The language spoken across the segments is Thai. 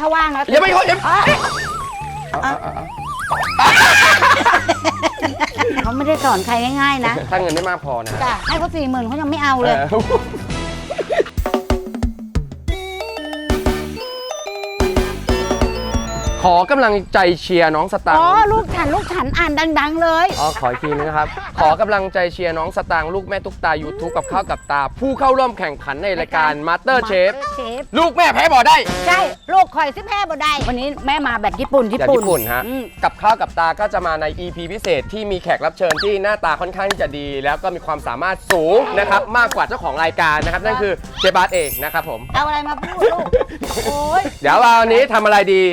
ถ้าว่างแล้วอย่าไม่อย่าอะเอาเอาเอาเอาเขาไม่ได้สอนใครง่ายๆนะ ถ้าเงินไม่มากพอนะ จ้ะให้เขาสี่หมื่นเขายังไม่เอาเลย เออ ขอกำลังใจเชียร์น้องสตางอ๋อค์ลูกฉันลูกฉันอ่านดัง ๆ เลย อ๋อขออีกทีนึงนะครับ ขอกำลังใจเชียร์น้องสตางค์ลูกแม่ตุ๊กตา YouTube กับข้าวกับตา ผู้เข้าร่วมแข่งขันในรายการ Master Chef Master Chef ลูกแม่แพ้บ่ได้ ใช่ลูกคอยซิแพ้บ่ได้ วันนี้แม่มาแบบญี่ปุ่นญี่จากปุ่นญี่ปุ่นฮะ อืม กับข้าวกับตาก็จะมาใน EP พิเศษที่มีแขกรับเชิญที่หน้าตาค่อนข้างที่จะดี แล้วก็มีความสามารถสูงนะครับ มากกว่าเจ้าของรายการนะครับ นั่นคือเจบาสเองนะครับผม เอาอะไรมาพูดลูก โอ้ยเดี๋ยววันนี้ทำอะไรดี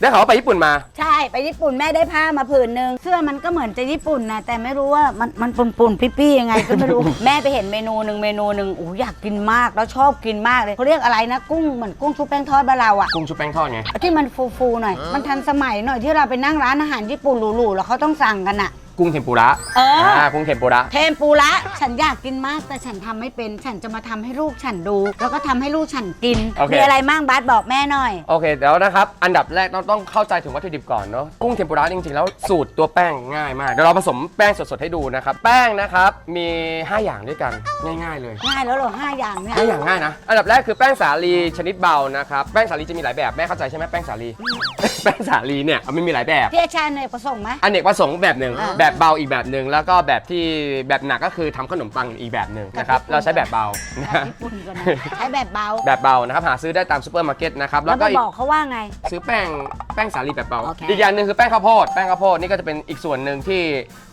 ได้ข่าวว่าไปญี่ปุ่นมา ใช่ไปญี่ปุ่นแม่ได้ผ้ามาผืนหนึ่งเสื้อมันก็เหมือนจะญี่ปุ่นนะแต่ไม่รู้ว่ามันมันปุ่นๆปี้ๆยังไงก็ไม่รู้ แม่ไปเห็นเมนูหนึ่งเมนูหนึ่งโอ้อยากกินมากแล้วชอบกินมากเลยเขาเรียกอะไรนะกุ้งเหมือนกุ้งชุบแป้งทอดบ้านเราอะ กุ้งชุบแป้งทอดไง ที่มันฟูๆหน่อย มันทันสมัยหน่อยที่เราไปนั่งร้านอาหารญี่ปุ่นหรูๆแล้วเขาต้องสั่งกันอะ กุ้งเทมปุระเอออ่ กุ้งเทมปุระ เทมปูระฉันอยากกินมากแต่ฉันทำไม่เป็น ฉันจะมาทำให้ลูกฉันดู แล้วก็ทำให้ลูกฉันกินโอเค มีอะไรมั่งบาสบอกแม่หน่อย โอเคเดี๋ยวนะครับ อันดับแรกต้องต้องเข้าใจถึงวัตถุดิบก่อนเนาะกุ้งเทมปุระจริงๆ แล้วสูตรตัวแป้งง่ายมากเดี๋ยวเราผสมแป้งสดๆให้ดูนะครับ แป้งนะครับมี 5 อย่างด้วยกันง่ายๆเลย ง่ายแล้วเหรอห้าอย่างเนี่ยห้าอย่างง่ายนะ อันดับแรกคือแป้งสาลีชนิดเบานะครับ แป้งสาลีจะมีหลายแบบแม่เข้าใจใช่ไหมแป้งสาลี แป้งสาลีเนี่ยมันมีหลายแบบ ที่อาจารย์เนี่ยประสงค์ไหมอเนกประสงค์แบบหนึ่งอ่า แบบเบาอีกแบบหนึ่งแล้วก็แบบที่แบบหนักก็คือทำขนมปังอีกแบบหนึ่งนะครับแบบญี่ปุ่นเราใช้แบบเบาแบนะบญี่ปุ่นก่อนนะใช้แบบเบา แบบเบานะครับหาซื้อได้ตามซูเปอร์มาร์เก็ตนะครับแล้แล้ววก็ก็อีบกอกเขาว่าไง ซื้อแป้งแป้งสาลีแบบเบา โอเค อีกอย่างหนึ่งคือแป้งข้าวโพด แป้งข้าวโพดนี่ก็จะเป็นอีกส่วนหนึ่งที่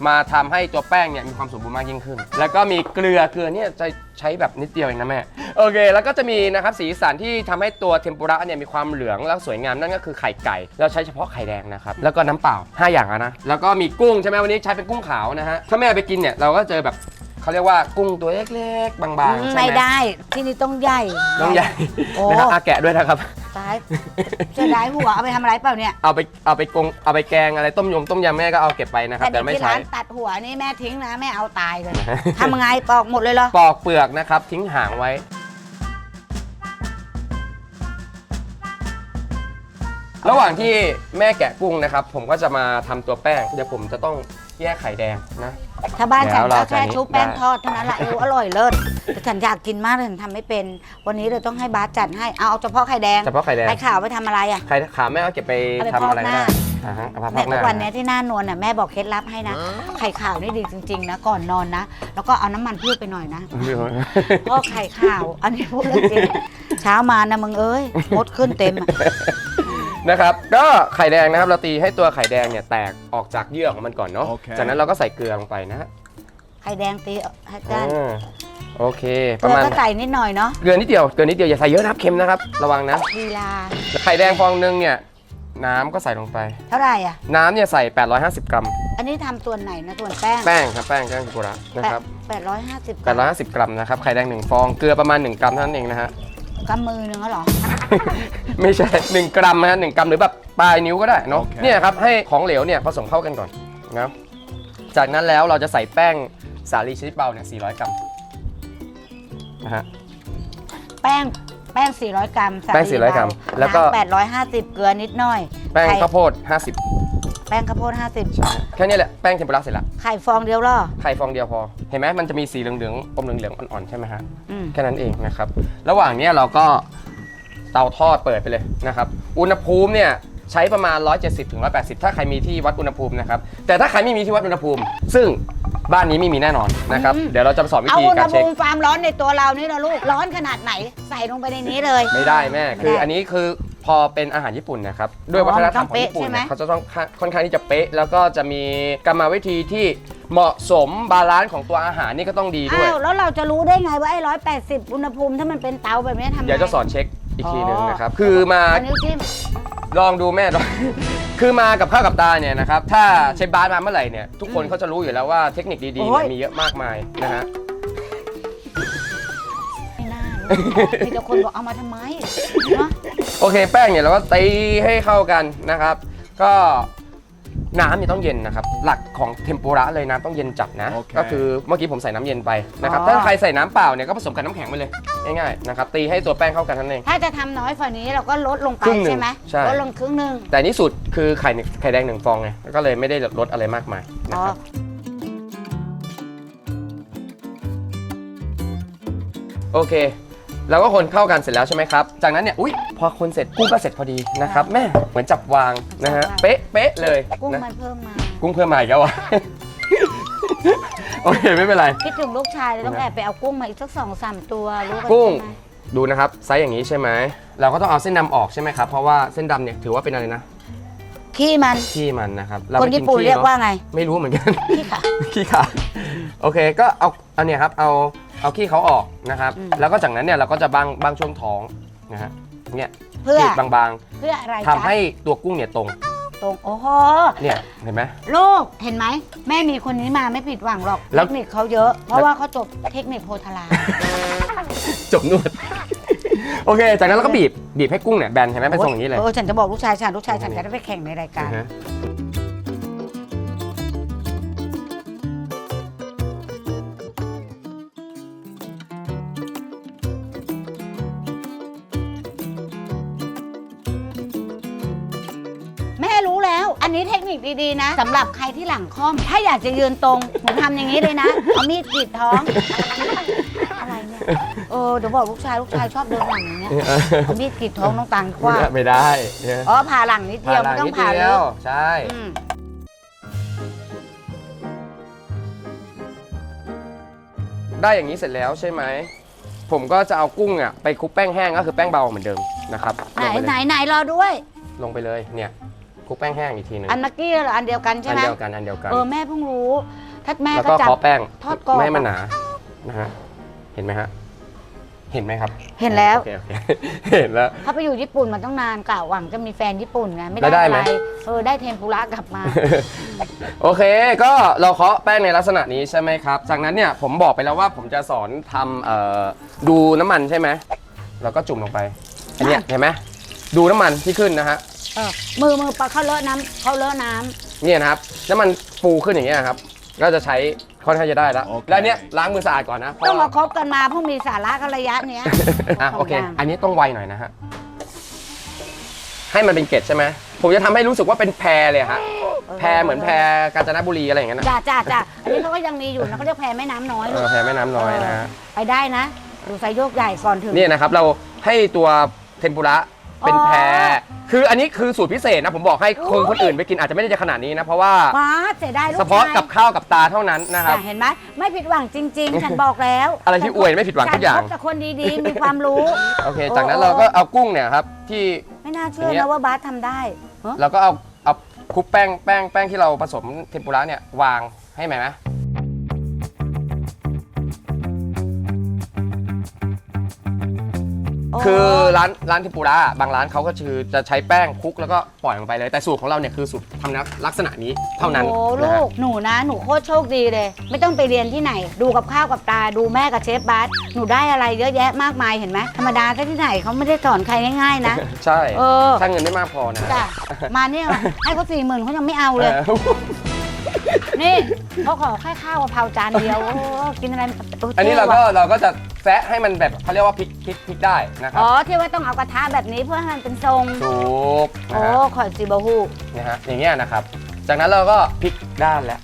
มาทำให้ตัวแป้งเนี่ยมีความสมบูรณ์มากยิ่งขึ้น แล้วก็มีเกลือ เกลือเนี่ยจะใช้แบบนิดเดียวเองนะแม่ โอเค แล้วก็จะมีนะครับสีสันที่ทำให้ตัวเทมปุระเนี่ยมีความเหลืองแล้วสวยงามนั่นก็คือไข่ไก่เราใช้เฉพาะไข่แดงนะครับ แล้วก็น้ำเปล่าห้าอย่างอะนะ แล้วก็มีกุ้งใช่ไหมวันนี้ใช้เป็นกุ้งขาวนะฮะ ถ้าแม่ไปกินเนี่ยเราก็เจอแบบเขาเรียกว่ากุ้งตัวเล็กๆบางๆใช่ไหมไม่ได้ที่นี่ต้องใหญ่ น้องใหญ่โอ้ นะครับอาแกะด้วยนะครับ ตายจะได้หัวเอาไปทำอะไรเปล่าเนี่ยเอาไปเอาไปกงเอาไปแกงอะไรต้มยมต้มยำแม่ก็เอาเก็บไปนะครับ แต่แต่เด็กไม่ที่ใช้ ร้านตัดหัวนี่แม่ทิ้งนะแม่เอาตายเลยทำยังไงปอกหมดเลยเหรอ ปอกเปลือกนะครับทิ้งหางไว้ ระหว่างที่แม่แกะกุ้งนะครับ ผมก็จะมาทำตัวแป้ง เดี๋ยวผมจะต้องแยกไข่แดงนะ ถ้าบ้านฉันแล้วเราก็แค่จะชุบแป้งได้ ทอดเท่านั้นแหละเอออร่อยเลิศแต่ฉันอยากกินมากเลยฉันทำไม่เป็น วันนี้เลยต้องให้บาสจัดให้เอาเอาเฉพาะไข่แดงเฉพาะไข่แดงไข่ขาวไปทำอะไรอะ ไข่ขาแม่ก็เก็บไปเอาไปทำอะไรพอกหก็น้าได้อ่าฮะเอาไปพเนี่อยกหทุน้ากวันเนี้ยที่หน้านวลน่ะแม่บอกเคล็ดลับให้นะ ไข่ขาวนี่ดีจริงๆนะก่อนนอนนะ แล้วก็เอาน้ำมันพืชไปหน่อยนะเพราะไข่ขาว อันนี้พูดเรื่องจริง เช้ามานะมึงเอ้ยมดขึ้นเต็มอะ นะครับก็ไข่แดงนะครับเราตีให้ตัวไข่แดงเนี่ยแตกออกจากเยื่อของมันก่อนเนาะโอเค จากนั้นเราก็ใส่เกลือลงไปนะฮะไข่แดงตีให้ด้านอ่าโอเค เกประลือมาณก็ใส่นิดหน่อยเนาะเกลือนิดเดียวเกลือนิดเดียวอย่าใส่เยอะนะครับเค็มนะครับระวังนะลีลา ไข่แดงฟองหนึงเนี่ยน้ำก็ใส่ลงไป เท่าไหร่อะ น้ำเนี่ยใส่ 850 กรัม อันนี้ทำส่วนไหนนะส่วนแป้งแป้งครับแป้งแป้งกุระนะครับแปดร้อยห้าสิบ850 กรัมนะครับไข่แดง1ฟองเกลือประมาณ 1 กรัมเท่านั้นเองนะฮะ กำมือหนึ่งก็หรอ ไม่ใช่ 1 กรัมนะฮะ1กรัมหรือแบบปลายนิ้วก็ได้เนาะโอเค เนี่ยครับให้ของเหลวเนี่ยผสมเข้ากันก่อนนะจากนั้นแล้วเราจะใส่แป้งสาลีชนิดเบาเนี่ย400 กรัมนะฮะ แป้งแป้ง 400 กรัมสาแป้งลี400กรัมเบาแล้วก็ น้ำ850 เกลือนิดหน่อยแป้งไข่ข้าวโพด 50 แป้งข้าวโพด50แค่นี้แหละแป้งเทมปุระเสร็จละไข่ฟองเดียวเหรอ ไข่ฟองเดียวพอ เห็นไหมมันจะมีสีเหลืองๆอมเหลืองๆอ่อนๆใช่ไหมฮะอืม แค่นั้นเองนะครับระหว่างเนี้ยเราก็เตาทอดเปิดไปเลยนะครับอุณหภูมิเนี่ยใช้ประมาณ 170ถึง180 ถ้าใครมีที่วัดอุณหภูมินะครับแต่ถ้าใครไม่มีที่วัดอุณหภูมิ ซึ่งบ้านนี้ไม่มีแน่นอนนะครับเดี๋ยวเราจะมาสอนวิเอาธีอุณกาหรเช็คภูมิความร้อนในตัวเรานี่นะลูก ร้อนขนาดไหน ใส่ลงไปในนี้เลย ไม่ได้แม่ไม่ได้คืออันนี้คือ พอเป็นอาหารญี่ปุ่นนะครับด้วยวัฒนธรรมของญี่ปุ่นมันต้องเป๊ะใช่ไหมเนี่ยเขาจะต้องค่อนข้างที่จะเป๊ะ แล้วก็จะมีกรรมวิธีที่เหมาะสมบาลานซ์ของตัวอาหารนี่ก็ต้องดีด้วยอ้าวแล้วเราจะรู้ได้ไงว่าไอ้ร้อยแปดสิบอุณหภูมิถ้ามันเป็นเตาแบบนี้ทำไงเดี๋ยวจะสอนเช็คอีกทีหนึงนะครับอ๋อคือมาอันนี้จิ้มลองดูแม่ลองคือมากับข้าวกับตาเนี่ยนะครับถ้าเชฟบาสมาเมื่อไหร่เนี่ยทุกคนเขาจะรู้อยู่แล้วว่าเทคนิคดีๆโอ้เนี่ยยมีเยอะมากมายนะฮะไม่น่าเลยมีแต่คนบอกเอามาทำไมเนาะโอเค แป้งเนี่ยเราก็ตีให้เข้ากันนะครับ ก็น้ำเนี่ยต้องเย็นนะครับ หลักของเทมปุระเลยน้ำต้องเย็นจัดนะ โอเค ก็คือเมื่อกี้ผมใส่น้ำเย็นไปนะครับอ๋อถ้าใครใส่น้ำเปล่าเนี่ยก็ผสมกับน้ำแข็งไปเลยง่ายๆนะครับตีให้ตัวแป้งเข้ากันนั่นเอง ถ้าจะทำน้อยฝ่านี้เราก็ลดลงไปครึ่งหนึ่งใช่ไหมใช่ ลดลงครึ่งหนึ่งแต่นี่สุดคือไข่หนึ่งไข่แดงหนึ่งฟองไงก็เลยไม่ได้ลดอะไรมากมายนะอ๋อครับ โอเค เราก็คนเข้ากันเสร็จแล้วใช่ไหมครับ จากนั้นเนี่ยอุ้ยพอคนเสร็จกุ้งก็เสร็จพอดีนะครับแม่เหมือนจับวางนะฮะเป๊ะเป๊ะเลยกุ้งนะมันเพิ่มมา กุ้งเพิ่มมาอีกแล้ววะ โอเคไม่เป็นไร คิดถึงลูกชายเลยต้องแอบไปเอากุ้งมาอีกสักสองสามตัวรู้กันกุ้งใช่ไหมดูนะครับไซส์อย่างนี้ใช่ไหมเราก็ต้องเอาเส้นดำออกใช่ไหมครับเพราะว่าเส้นดำเนี่ยถือว่าเป็นอะไรนะ ขี้มัน ขี้มันนะครับคนไม่ญี่ปุ่นขี้เรียกอะว่าไง ไม่รู้เหมือนกันขี้ค่ะขี้ขาดโอเคก็เอาอันเนี้ยครับเอาเอาขี้เขาออกนะครับ อืม แล้วก็จากนั้นเนี่ยเราก็จะบางบางช่วงท้องนะฮะเนี่ยเพื่อกรีดบางเพื่ออะไรๆจ๊ะทำให้ตัวกุ้งเนี่ยตรงตรงโอ้โหเนี่ยเห็นไหม ลูกเห็นไหมแม่มีคนนี้มาไม่ผิดหวังหรอก แล้เทวคนิคเขาเยอะ เพราะว่าเขาจบเทคนิคโพธาราจบนวด โอเค จากนั้นเราก็บีบ บีบให้กุ้งเนี่ยแบนเห็นไหมเป็นทรงอย่างนี้เลย เออฉันจะบอกลูกชายฉันลูกชายฉันจะได้ไปแข่งในรายการนะฮะแม่รู้แล้ว อันนี้เทคนิคดีๆนะสำหรับใครที่หลังค่อม ถ้าอยากจะยืนตรงหนูทำอย่างนี้เลยนะเอามีดกรีดท้องอะไร เนี่ยเออเดี๋ยวบอกลูกชายลูกชายชอบเดินหลังอย่างเงี้ยเอามีดกรีดท้องน้องตังกว่าไม่ได้เนี่ยอ๋อผ่าหลังนิดเดียวไม่ต้องผ่านิดลึเดียวกใช่อืมได้อย่างนี้เสร็จแล้วใช่ไหม ผมก็จะเอากุ้งอะไปคลุกแป้งแห้งก็คือแป้งเบาเหมือนเดิมนะครับไหนลงไปไหนเลยไหนรอด้วย ลงไปเลยเนี่ยคลุกแป้งแห้งอีกทีหนึงอันเมื่อกี้เหรออันเดียวกันใช่อันไหมเดียวกันอันเดียวกัน เออแม่เพิ่งรู้ถ้าแม่แล้วก็ก็จับ เคาะแป้งทอดกรอบ ไม่ให้มันหนานะฮะ เห็นไหมฮะ เห็นไหมครับเห็นแล้ว โอเคโอเคเห็นแล้วเขาไปอยู่ญี่ปุ่นมาต้องนานกะหวังจะมีแฟนญี่ปุ่นไงไม่แล้วได้ได้ไหมอะไรเออได้เทมปุระกลับมา โอเค ก็เราเคาะแป้งในลักษณะนี้ใช่ไหมครับ จากนั้นเนี่ยผมบอกไปแล้วว่าผมจะสอนทำเอ่อดูน้ำมันใช่ไหมเราก็จุ่มลงไป อันเนี้ยเห็นไหมดูน้ำมันที่ขึ้นนะฮะ เออมือมือปลาเขาเลอะน้ำเขาเลอะน้ำเนี่ยนะครับ น้ำมันฟูขึ้นอย่างเงี้ยครับ ก็จะใช้ ค่อนข้างจะได้แล้ว โอเค แล้วเนี้ยล้างมือสะอาดก่อนนะเพราะต้องมาคบกันมาเพิ่งมีสาระกันระยะเนี้ยอะโอเคสงย่างอันนี้ต้องไวหน่อยนะฮะ ให้มันเป็นเกล็ดใช่ไหม ผมจะทำให้รู้สึกว่าเป็นแพรเลยฮะ แพรเหมือนแพรกาญจนบุรีอะไรอย่างเงี้ยนะจ้าจ้าจ้าอันนี้เขาก็ยังมีอยู่นะเขาเรียกแพแม่น้ำน้อยเอลูอกแพรแม่น้ำน้อยนะฮะ ไปได้นะ ดูไซโยกใหญ่ก่อนถึงนี่นะครับเราให้ตัวเทมปุระเป็นอ๋อแพร คืออันนี้คือสูตรพิเศษนะผมบอกให้คนคนอื่นไปกินอาจจะไม่ได้จะขนาดนี้นะเพราะว่าฟ้าเสียดายลูกเฉพาะชายกับข้าวกับตาเท่านั้นนะครับ อะเห็นไหมไม่ผิดหวังจริงๆ ฉันบอกแล้วอะไรที่อวยไม่ผิดหวังทุกอย่าง ฉันคบแต่คนดีๆ มีความรู้โอเค จากนั้นเราก็เอากุ้งเนี่ยครับที่ ไม่น่าเชื่ออย่างเงี้ยนะว่าบาสทำได้เฮ้ยเราก็เอาเอาคลุกแป้งแป้งแป้งที่เราผสมเทมปุระเนี่ยวางให้ไหมนะ คือร้านร้านเทมปุระบางร้านเขาก็คือจะใช้แป้งคลุกแล้วก็ปล่อยลงไปเลย แต่สูตรของเราเนี่ยคือสูตรทำลักษณะนี้เท่านั้นโอ้นะลูฮะ กหนูนะหนูโคตรโชคดีเลย ไม่ต้องไปเรียนที่ไหน ดูกับข้าวกับตาดูแม่กับเชฟบาสหนูได้อะไรเยอะแยะมากมายเห็นไหมธรรมดาซะที่ไหนเขาไม่ได้สอนใครง่ายๆนะ ใช่ เออ ถ้าเงินไม่มากพอนะจ้ะมาเนี่ยให้เขาสี่หมื่นเขายังไม่เอาเลย เออ นี่เขาขอแค่ข้าวกะเพราจานเดียวโอ้กินอะไรโอันนี้เราท่ก็ว่ะเราก็จะแซะให้มันแบบเขาเรียกว่าพลิกพลิกพลิกได้นะครับอ๋อที่ว่าต้องเอากระทะแบบนี้เพื่อให้มันเป็นทรง ถูกนะโอ้ฮะขอจิบะฮูนะฮะอย่างเงี้ยนะครับ จากนั้นเราก็พลิกด้านแล้ว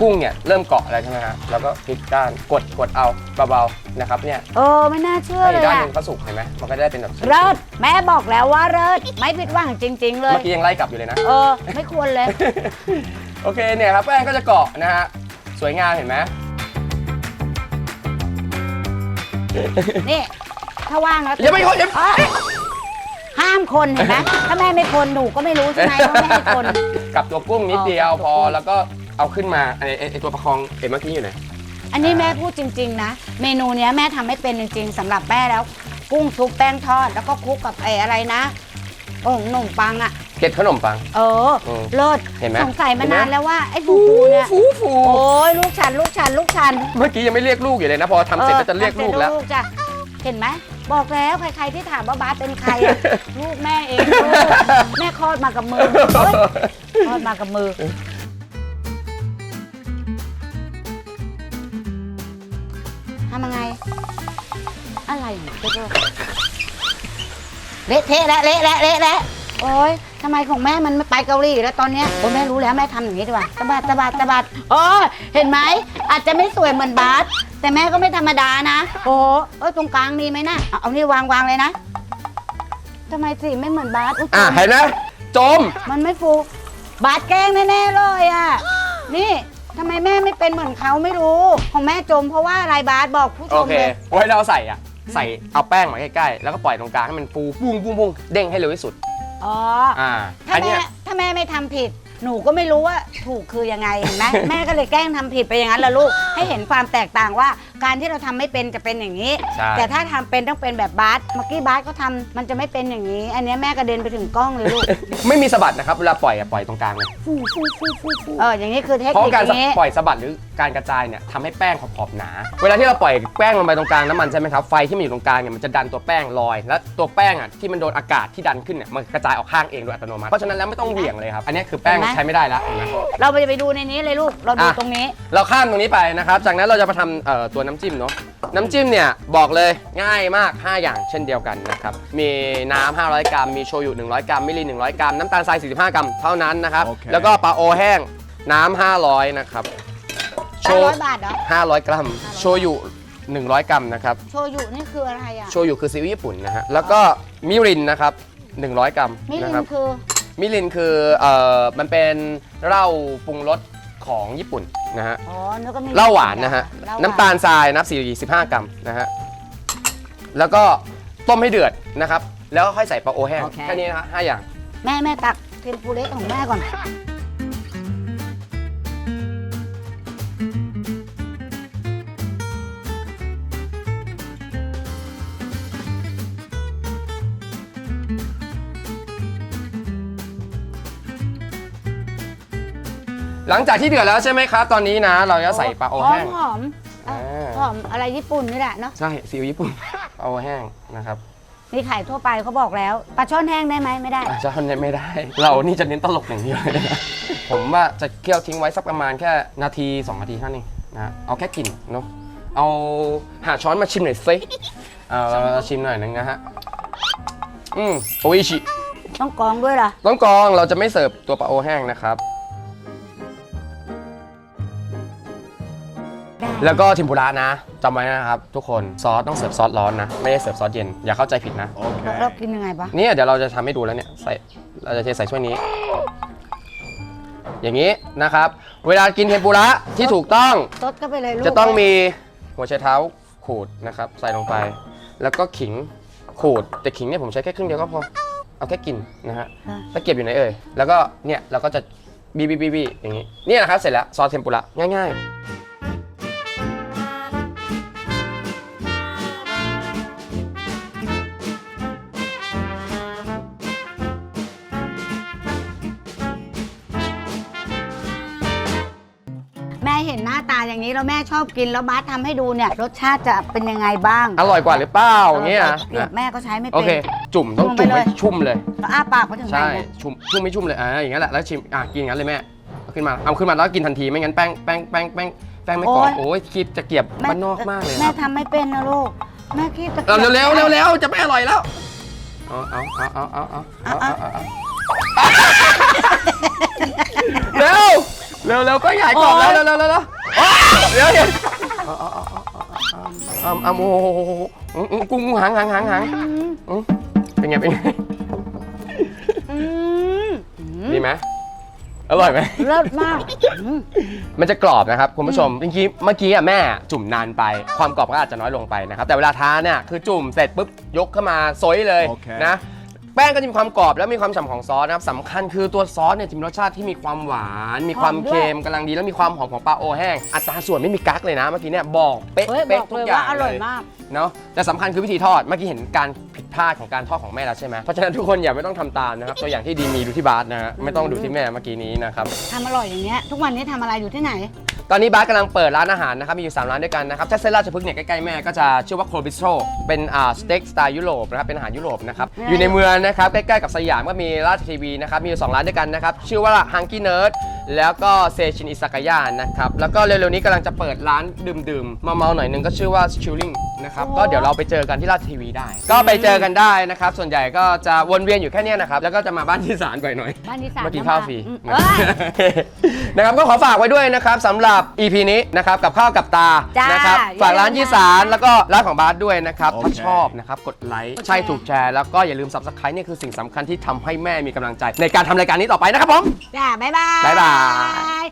กุ้งเนี่ยเริ่มเกาะแล้วใช่ไหมฮะแล้วก็พลิกด้านกดกดเอาเบาๆนะครับเนี่ยเออไม่น่าเชื่อให้เลอียกด้านหอะนึงเขาสุกเห็นไหมมันก็ได้เป็นแบบชิ้นๆเลิศแม่บอกแล้วว่าเลิศไม่ผิดหวังจริง ๆ เลย เมื่อกี้ยังไล่กลับอยู่เลยนะ เออ ไม่ควรเลย โอเคเนี่ยครับแป้งก็จะเกาะนะฮะสวยงามเห็นไหมนี่ถ้าว่างแล้วอย่าไปคนอย่าเอ้ยห้ามคนเห็นไหมถ้าแม่ไม่คนหนูก็ไม่รู้ใช่ไหมว่าแม่ให้คนกับตัวกุ้งนิดเดียวอ๋อพอแล้วก็เอาขึ้นมาไอ้ไอ้ไอ้ตัวประคองเห็นเมื่อกี้อยู่ไหนอันนี้แม่พูดจริง ๆ นะ เมนูเนี้ยแม่ทำให้เป็นจริง ๆสำหรับแม่แล้ว กุ้งซุปแป้งทอดแล้วก็คลุกกับไอ้อะไรนะโอ่งขนมปังอะ เกล็ดขนมปัง เอออืมเลิศเห็นไหมสงสัยมาเห็นไหม นานแล้วว่าไอ้ฟูฟูเนี่ยฟูฟูโอ้ยลูกฉันลูกฉันลูกฉันเมื่อกี้ยังไม่เรียกลูกอยู่เลยนะ พอทำเสร็จก็จะเรียกลูกแล้วลูกจ้ะเห็นไหมบอกแล้วใครๆที่ถามว่าบาสเป็นใครอะ ลูกแม่เองลูกแม่คลอดมากับมือเฮ้ยทอดมากับมือ ทำยังไง อะไรเนี่ยเจ๊เละเทะแล้วเละแล้วเละแล้ว โอ๊ยทำไมของแม่มันไม่ไปเกาหลีแล้วตอนเนี้ยโอ้แม่รู้แล้วแม่ทำอย่างนี้ดีกว่าตะบัดตะบัดตะบัดโอ้ยเห็นไหมอาจจะไม่สวยเหมือนบาสแต่แม่ก็ไม่ธรรมดานะ โอ้โหเอ้ยตรงกลางมีไหมนะเอาเอานี่วางวางเลยนะทำไมสีไม่เหมือนบาสอุ๊ยอะเห็นไหมจม มันไม่ฟูบาดแกล้งแน่ๆเลยอะนี่ทำไมแม่ไม่เป็นเหมือนเขาไม่รู้ ของแม่จมเพราะว่าอะไรบาสบอกผู้ชโอมเคเลยไว้เราใส่อะ ใส่เอาแป้งมาใกล้ๆ แล้วก็ปล่อยตรงกลางให้มันฟูปุ้งปุ้งปุ้งเด้งให้เร็วที่สุด อ๋ออ่าถ้าอันแม่เนี้ยถ้าแม่ไม่ทำผิด หนูก็ไม่รู้ว่าถูกคือยังไงเห็นไหม แม่ก็เลยแกล้งทำผิดไปอย่างนั้นละลูกให้เห็นความแตกต่างว่า การที่เราทำไม่เป็นจะเป็นอย่างนี้ ใช่ แต่ถ้าทำเป็นต้องเป็นแบบบาสเมื่อกี้บาสก็ทำมันจะไม่เป็นอย่างนี้ อันเนี้ยแม่กระเด็นไปถึงกล้องเลยลูก ไม่มีสะบัดนะครับ เวลาปล่อยอะปล่อยตรงกลางเลย เอออย่างนี้คือเทคเพราะนิคการอย่างนี้ปล่อยสะบัดหรือการกระจายเนี่ยทำให้แป้งขอบๆหนา เวลาที่เราปล่อยแป้งลงไปตรงกลางน้ำมันใช่ไหมครับ ไฟที่มันอยู่ตรงกลางเนี่ยมันจะดันตัวแป้งลอย แล้วตัวแป้งอะที่มันโดนอากาศที่ดันขึ้นเนี่ยมันกระจายออกข้างเองโดยอัตโนมัติ เพราะฉะนั้นแล้วไม่ต้องเหวี่ยงเลยครับ อันนี้คือแป้งใช้ไม่ได้แล้วเห็นไหม เราไปไปดูในนี้เลยลูก เราดูอะ ตรงนี้ เราข้ามตรงนี้ไปนะครับ จากนั้นเราจะมาทำเอ่อตัวน้ำจิ้มเนาะน้ำจิ้มเนี่ยบอกเลยง่ายมาก 5 อย่างเช่นเดียวกันนะครับมีน้ำ500 กรัมมีโชยุ 100 กรัมมิริน100 กรัมน้ำตาลทราย45 กรัมเท่านั้นนะครับ โอเค แล้วก็ปลาโอแห้งน้ำ500นะครับโช500บาทเหรอ 500 กรัมโชยุ 100 กรัมนะครับโชยุนี่คืออะไรอะ โชยุคือซีอิ๊วญี่ปุ่นนะฮะแล้วก็มิรินนะครับ100 กรัมมิลินะนครับ คือ มิรินคือเอ่อมันเป็นเหล้าปรุงรส ของญี่ปุ่นนะฮะอ๋อนึกว่ามิลิเหล้าหวานนะฮะเหล้หวน้ำตาลทรายนับ45 กรัมนะฮะแล้วก็ต้มให้เดือดนะครับ แล้วก็ค่อยใส่ปลาโอแห้งแค่นี้นะฮะห้าอย่าง แม่แม่ตักเทมปุเระของแม่ก่อน หลังจากที่เดือดแล้วใช่ไหมครับ ตอนนี้นะ เราจะใส่ปลาโอแห้ง หอมหอมอ่า หอมอะไรญี่ปุ่นนี่แหละเนาะ ใช่ซีอิ๊วญี่ปุ่น ปลาโอแห้งนะครับมีขายทั่วไปเขาบอกแล้ว ปลาช่อนแห้งได้ไหมไม่ได้ อาจจะเน้นไม่ได้ เรานี่จะเน้นตลกอย่างเดียวเลยนะ ผมว่าจะเคี่ยวทิ้งไว้สักประมาณแค่นาที2นาทีเท่านั้นเองนะเอาแค่กลิ่นเนาะเอาหาช้อนมาชิมหน่อยสิเอาเราชิมหน่อยหนึงนะฮะอืมโออิชิ ต้องกรองด้วยเหรอต้องกรองเราจะไม่เสิร์ฟตัวปลาโอแห้งนะครับ แล้วก็ทิมปุระนะจำไว้นะครับ ทุกคนซอสต้องเสิร์ฟซอสร้อนนะ ไม่ได้เสิร์ฟซอสเย็น อย่าเข้าใจผิดนะแล้วเรากินยังไงปะเนี่ยเดี๋ยวเราจะทำให้ดูแล้วเนี่ยใส่เราจะเทใส่ถ้วยนี้ อย่างนี้นะครับ เวลากินเทมปุระที่ถูกต้องซดก็ไปเลยลูกจะต้องมีหัวไชเท้าขูดนะครับ ใส่ลงไป แล้วก็ขิงขูดแต่ขิงเนี่ยผมใช้แค่ครึ่งเดียวก็พอเอาแค่กินนะฮะอะตะเกียบอยู่ไหนเอ่ยแล้วก็เนี่ยเราก็จะบีบีบีบีอย่างนี้เนี่ยนะครับเสร็จแล้วซอสเทมปุระง่าย ๆ แล้วแม่ชอบกินแล้วบาสทำให้ดูเนี่ยรสชาติจะเป็นยังไงบ้างอร่อยกว่าหรือเปล่าอย่างเงี้ยเกลียดแม่ก็ใช้ไม่โอเป็น เค จุ่มต้องจุ่มลงไปเลยให้ชุ่มเลยแล้วอ้าปากไปถึงไหนใช่เนี่ยชุ่มชุ่มไม่ชุ่มเลยอ่าอย่างนั้นแหละแล้วชิมอะกินอย่างนั้นเลยแม่เอาขึ้นมาเอาขึ้นมาแล้วกินทันทีไม่งั้นแป้งแป้งแป้งแป้งแป้งไม่กรอบโอ้ยคิดจะเกลียบบ้านนอกมากเลยแม่ครับทำไม่เป็นนะลูกแม่คิดจะเอาเร็วเร็วเร็วเร็วจะไม่อร่อยแล้วเอาเอาเอาเอาเอาเอาเอาเอาเอาเร็ว เร็วเร็วก็ใหญ่กรอบแล้วเร็วเร็วเร็วเร็วเดี๋ยวเดี๋ยวเอาเอาเอาเอาเอาเอาโอ้โหกุ้งหางหางหางหางอืมเป็นไงเป็นไงอืมอืมดีไหมอร่อยไหมเลิศมากอืมมันจะกรอบนะครับคุณผู้ชมเมื่อกี้เมื่อกี้อะแม่จุ่มนานไป ความกรอบก็อาจจะน้อยลงไปนะครับ แต่เวลาทานเนี่ยคือจุ่มเสร็จปุ๊บยกเข้ามาซอยเลยโอเคนะ แป้งก็จะมีความกรอบแล้วมีความฉ่ำของซอสนะครับสำคัญคือตัวซอสเนี่ยจะมีรสชาติที่มีความหวาน มีความเค็มกำลังดีแล้วมีความหอมของปลาโอแห้ง อัตราส่วนไม่มีกั๊กเลยนะเมื่อกี้เนี่ยบอกเป๊ะเฮ้ยบเป๊ะอกทุเลกยอย่าว่างอร่อยเลยมาก เนาะแต่สำคัญคือวิธีทอดเมื่อกี้เห็นการผิดพลาดของการทอดของแม่แล้วใช่ไหมเพราะฉะนั้นทุกคนอย่าไม่ต้องทำตามนะครับตัวอย่างที่ดีมีดูที่บาสนะฮะไม่ต้องดูที่แม่เมื่อกี้นี้นะครับ ทำอร่อยอย่างเงี้ยทุกวันนี้ทำอะไรอยู่ที่ไหน ตอนนี้บาสกำลังเปิดร้านอาหารนะครับ มีอยู่ 3 ร้านด้วยกันนะครับ ถ้าเส้นราชพฤกษ์เนี่ยใกล้ๆแม่ก็จะชื่อว่าโคบิสโ o เป็นอ่าสเต็กสไตล์ยุโรปนะครับ เป็นอาหารยุโรปนะครับ อยู่ในเมืองนะครับ ใกล้ๆกับสยามก็มีราชทีวีนะครับ มีอยู่ 2 ร้านด้วยกันนะครับ ชื่อว่า Hunky Nerd แล้วก็เซชินอิซากายะนะครับ แล้วก็เร็วๆนี้กำลังจะเปิดร้านดื่มๆเมาๆหน่อยนึงก็ชื่อว่า Chilling นะครับ ก็เดี๋ยวเราไปเจอกันที่ราชทีวีได้ ก็ไปเจอกันได้นะครับ ส่วนใหญ่ก็จะวนเวียนอยู่แค่เนี้ยนะครับ แล้วก็จะมาบ้านที่ศาลบ่อยหน่อยบ้านที่สามมากินข้าวฟรีอืมเอ้ย นะครับก็ขอฝากไว้ด้วยนะครับสำหรับ EP นี้นะครับกับข้าวกับตาจ้านนะครับอย่าลืมฝากร้านยี่สารแล้วก็ร้านของบาสด้วยนะครับ โอเค ถ้าชอบนะครับกดไลค์ใช่ถูกแชร์แล้วก็อย่าลืม subscribe เนี่ยคือสิ่งสำคัญที่ทำให้แม่มีกำลังใจ ในการทำรายการนี้ต่อไปนะครับผม จ้าบ๊ายบาย บ๊ายบาย